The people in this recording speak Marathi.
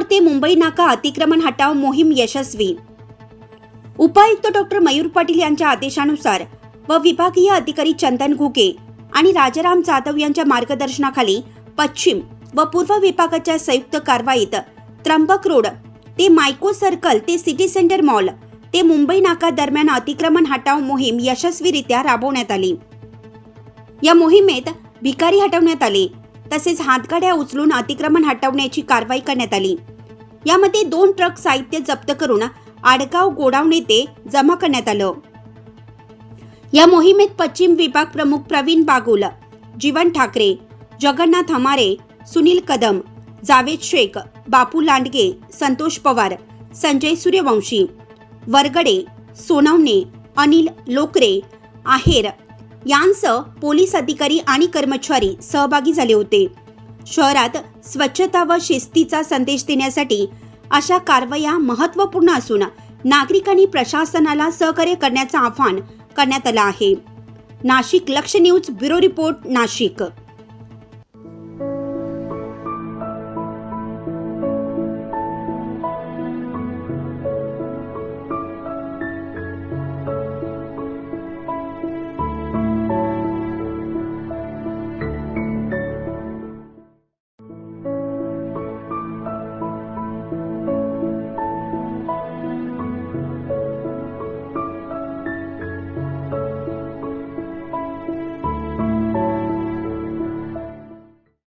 रोड ते मुंबई नाका अतिक्रमण हटाव मोहीम यशस्वी. उपायुक्त डॉक्टर मयूर पाटील यांच्या आदेशानुसार व विभागीय अधिकारी चंदन घुगे आणि राजाराम जाधव यांच्या मार्गदर्शनाखाली पश्चिम व पूर्व विभागाच्या संयुक्त कारवाईत त्र्यंबक रोड ते मायको सर्कल ते सिटी सेंटर मॉल ते मुंबई नाका दरम्यान अतिक्रमण हटाव मोहीम यशस्वीरित्या राबवण्यात आली. या मोहिमेत भिकारी हटवण्यात आले. तसेच हातगाड्या उचलून अतिक्रमण हटवण्याची कारवाई करण्यात आली. यामध्ये दोन ट्रक साहित्य जप्त करून आडगाव गोडाऊन येथे जमा करण्यात आलं. या मोहिमेत पश्चिम विभाग प्रमुख प्रवीण बागुल जीवन ठाकरे जगन्नाथ हमारे सुनील कदम जावेद शेख बापू लांडगे संतोष पवार संजय सूर्यवंशी वरगडे सोनवणे अनिल लोकरे आहेर यांसह पोलीस अधिकारी आणि कर्मचारी सहभागी झाले होते. शहरात स्वच्छता व शिस्तीचा संदेश देण्यासाठी अशा कारवाया महत्त्वपूर्ण असून नागरिकांनी प्रशासनाला सहकार्य करण्याचं आवाहन करण्यात आलं आहे. नाशिक लक्ष न्यूज ब्युरो रिपोर्ट नाशिक.